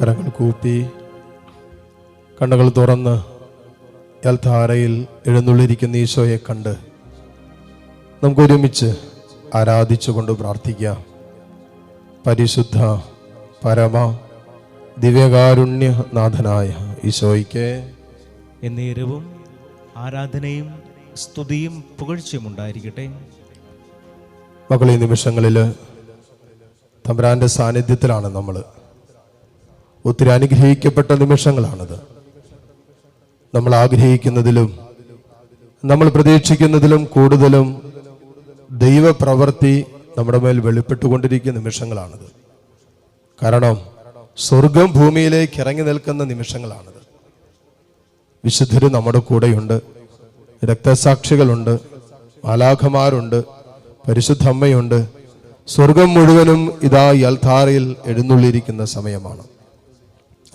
കരങ്ങൾ കൂപ്പി കണ്ണുകൾ തുറന്ന് യൽധാരയിൽ എഴുന്നള്ളിരിക്കുന്ന ഈശോയെ കണ്ട് നമുക്ക് ഒരുമിച്ച് ആരാധിച്ചുകൊണ്ട് പ്രാർത്ഥിക്കാം. പരിശുദ്ധ പരമ ദിവ്യകാരുണ്യനാഥനായ ഈശോയ്ക്ക് എന്നേരവും ആരാധനയും സ്തുതിയും പുകഴ്ചയും ഉണ്ടായിരിക്കട്ടെ. മകളീ നിമിഷങ്ങളിൽ തമ്പരാന്റെ സാന്നിധ്യത്തിലാണ് നമ്മൾ ഒത്തിരി അനുഗ്രഹിക്കപ്പെട്ട നിമിഷങ്ങളാണത്. നമ്മൾ ആഗ്രഹിക്കുന്നതിലും നമ്മൾ പ്രതീക്ഷിക്കുന്നതിലും കൂടുതലും ദൈവപ്രവൃത്തി നമ്മുടെ മേൽ വെളിപ്പെട്ടുകൊണ്ടിരിക്കുന്ന നിമിഷങ്ങളാണത്. കാരണം സ്വർഗം ഭൂമിയിലേക്ക് ഇറങ്ങി നിൽക്കുന്ന നിമിഷങ്ങളാണത്. വിശുദ്ധര് നമ്മുടെ കൂടെയുണ്ട്. രക്തസാക്ഷികളുണ്ട്. മാലാഖമാരുണ്ട് പരിശുദ്ധ അമ്മയുണ്ട്. സ്വർഗം മുഴുവനും ഇതാ യൽധാറയിൽ എഴുന്നള്ളിയിരിക്കുന്ന സമയമാണ്.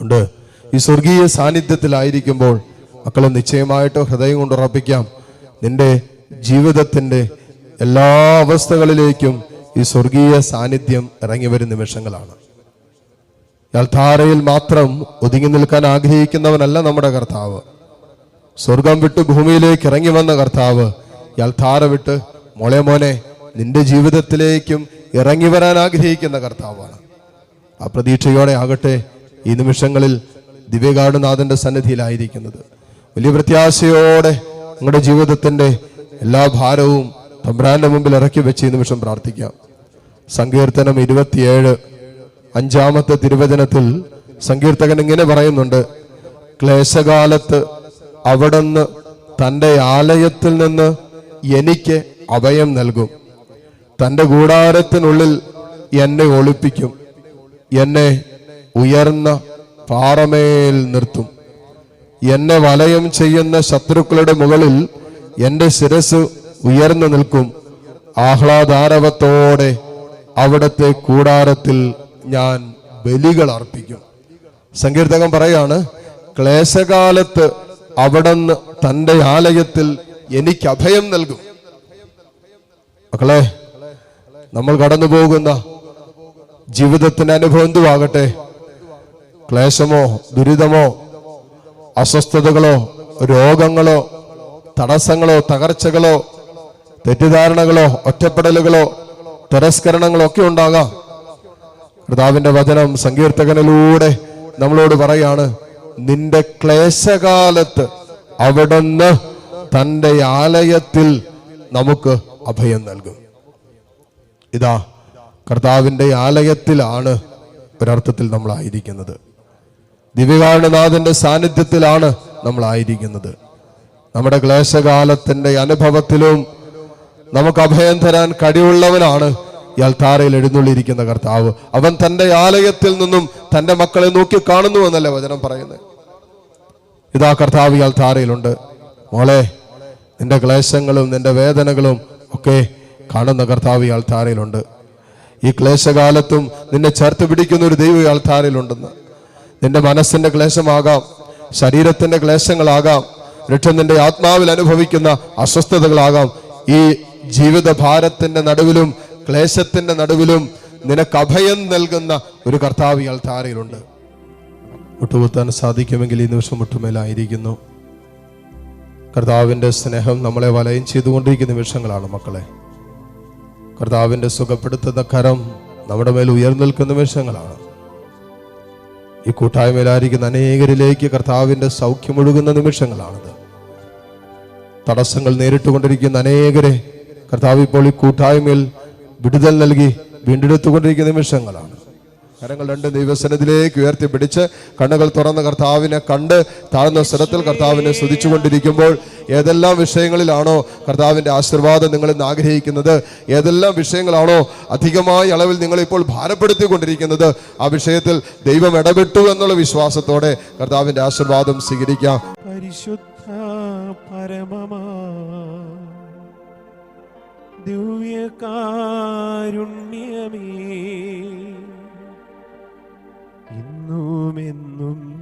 ഉണ്ട്. ഈ സ്വർഗീയ സാന്നിധ്യത്തിലായിരിക്കുമ്പോൾ മക്കളെ നിശ്ചയമായിട്ട് ഹൃദയം കൊണ്ട് ഉറപ്പിക്കാം. നിന്റെ ജീവിതത്തിന്റെ എല്ലാ അവസ്ഥകളിലേക്കും ഈ സ്വർഗീയ സാന്നിധ്യം ഇറങ്ങി വരും നിമിഷങ്ങളാണ്. യാൽധാരയിൽ മാത്രം ഒതുങ്ങി നിൽക്കാൻ ആഗ്രഹിക്കുന്നവനല്ല നമ്മുടെ കർത്താവ്. സ്വർഗം വിട്ട് ഭൂമിയിലേക്ക് ഇറങ്ങി വന്ന കർത്താവ് യാൽധാര വിട്ട് മോളെ മോനെ നിന്റെ ജീവിതത്തിലേക്കും ഇറങ്ങി വരാൻ ആഗ്രഹിക്കുന്ന കർത്താവാണ്. ആ പ്രതീക്ഷയോടെ ആകട്ടെ ഈ നിമിഷങ്ങളിൽ ദിവ്യകാടുനാഥന്റെ സന്നിധിയിലായിരിക്കുന്നത്. വലിയ പ്രത്യാശയോടെ നിങ്ങളുടെ ജീവിതത്തിന്റെ എല്ലാ ഭാരവും തമ്പ്രാന്റെ മുമ്പിൽ ഇറക്കി വെച്ച് ഈ നിമിഷം പ്രാർത്ഥിക്കാം. സങ്കീർത്തനം ഇരുപത്തിയേഴ് അഞ്ചാമത്തെ തിരുവചനത്തിൽ സങ്കീർത്തകൻ ഇങ്ങനെ പറയുന്നുണ്ട് ക്ലേശകാലത്ത് അവിടുന്ന് തന്റെ ആലയത്തിൽ നിന്ന് എനിക്ക് അഭയം നൽകും. തന്റെ കൂടാരത്തിനുള്ളിൽ എന്നെ ഒളിപ്പിക്കും. എന്നെ ഉയർന്ന പാറമേൽ നിർത്തും. എന്നെ വലയം ചെയ്യുന്ന ശത്രുക്കളുടെ മുകളിൽ എന്റെ ശിരസ് ഉയർന്നു നിൽക്കും. ആഹ്ലാദാരവത്തോടെ അവിടത്തെ കൂടാരത്തിൽ ഞാൻ ബലികൾ അർപ്പിക്കും. സങ്കീർത്തകം പറയാണ് ക്ലേശകാലത്ത് അവിടുന്ന് തന്റെ ആലയത്തിൽ എനിക്ക് അഭയം നൽകും. മക്കളെ നമ്മൾ കടന്നു പോകുന്ന ജീവിതത്തിന്റെ അനുഭവം എന്തുവാകട്ടെ? ക്ലേശമോ ദുരിതമോ അസ്വസ്ഥതകളോ രോഗങ്ങളോ തടസ്സങ്ങളോ തകർച്ചകളോ തെറ്റിദ്ധാരണകളോ ഒറ്റപ്പെടലുകളോ തിരസ്കരണങ്ങളോ ഒക്കെ ഉണ്ടാകാം. കർത്താവിന്റെ വചനം സങ്കീർത്തകനിലൂടെ നമ്മളോട് പറയാണ് നിന്റെ ക്ലേശകാലത്ത് അവിടുന്ന് തന്റെ ആലയത്തിൽ നമുക്ക് അഭയം നൽകും. ഇതാ കർത്താവിന്റെ ആലയത്തിലാണ് ഒരർത്ഥത്തിൽ നമ്മൾ ആയിരിക്കുന്നത് ദിവ്യകാരണനാഥന്റെ സാന്നിധ്യത്തിലാണ് നമ്മളായിരിക്കുന്നത്. നമ്മുടെ ക്ലേശകാലത്തിന്റെ അനുഭവത്തിലും നമുക്ക് അഭയം തരാൻ കഴിവുള്ളവനാണ് ഇയാൾ താരയിൽ എഴുന്നള്ളിയിരിക്കുന്ന കർത്താവ്. അവൻ തന്റെ ആലയത്തിൽ നിന്നും തന്റെ മക്കളെ നോക്കി കാണുന്നു എന്നല്ലേ വചനം പറയുന്നത്? ഇതാ കർത്താവ് ഇയാൾ താരയിലുണ്ട് മോളെ നിന്റെ ക്ലേശങ്ങളും നിന്റെ വേദനകളും ഒക്കെ കാണുന്ന കർത്താവ് ഇയാൾ താരയിലുണ്ട് ഈ ക്ലേശകാലത്തും നിന്നെ ചേർത്ത് പിടിക്കുന്ന ഒരു ദൈവം ഇയാൾ അൽത്താറയിലുണ്ടെന്ന് നിന്റെ മനസ്സിന്റെ ക്ലേശമാകാം ശരീരത്തിന്റെ ക്ലേശങ്ങളാകാം രക്ഷ നിന്റെ ആത്മാവിൽ അനുഭവിക്കുന്ന അസ്വസ്ഥതകളാകാം. ഈ ജീവിത ഭാരത്തിന്റെ നടുവിലും ക്ലേശത്തിന്റെ നടുവിലും നിനക്ക് അഭയം നൽകുന്ന ഒരു കർത്താവ് ഇയാൾ താരയിലുണ്ട് മുട്ടുകുത്താൻ സാധിക്കുമെങ്കിൽ ഈ നിമിഷം മുട്ടുമേലായിരിക്കുന്നു കർത്താവിന്റെ സ്നേഹം നമ്മളെ വലയം ചെയ്തുകൊണ്ടിരിക്കുന്ന നിമിഷങ്ങളാണ് മക്കളെ. കർത്താവിന്റെ സുഖപ്പെടുത്തുന്ന കരം നമ്മുടെ മേൽ ഉയർന്നു നിൽക്കുന്ന നിമിഷങ്ങളാണ്. ഈ കൂട്ടായ്മയിലായിരിക്കുന്ന അനേകരിലേക്ക് കർത്താവിന്റെ സൗഖ്യമൊഴുകുന്ന നിമിഷങ്ങളാണത്. തടസ്സങ്ങൾ നേരിട്ടുകൊണ്ടിരിക്കുന്ന അനേകരെ കർത്താവ് ഇപ്പോൾ ഈ കൂട്ടായ്മയിൽ വിടുതൽ നൽകി വീണ്ടെടുത്തുകൊണ്ടിരിക്കുന്ന നിമിഷങ്ങളാണ്. കരങ്ങൾ രണ്ട് ദൈവസനത്തിലേക്ക് ഉയർത്തി പിടിച്ച് കണ്ണുകൾ തുറന്ന് കർത്താവിനെ കണ്ട് താഴ്ന്ന സ്ഥലത്തിൽ കർത്താവിനെ സ്തുതിച്ചുകൊണ്ടിരിക്കുമ്പോൾ ഏതെല്ലാം വിഷയങ്ങളിലാണോ കർത്താവിന്റെ ആശീർവാദം നിങ്ങൾ ഇന്ന് ആഗ്രഹിക്കുന്നത്? ഏതെല്ലാം വിഷയങ്ങളാണോ അധികമായ അളവിൽ നിങ്ങളിപ്പോൾ ഭാരപ്പെടുത്തിക്കൊണ്ടിരിക്കുന്നത്? ആ വിഷയത്തിൽ ദൈവം ഇടപെട്ടു എന്നുള്ള വിശ്വാസത്തോടെ കർത്താവിന്റെ ആശീർവാദം സ്വീകരിക്കാം. പരിശുദ്ധ പരമമാ ദിവ്യകാരുണ്യമേ ഇന്നുമെന്നും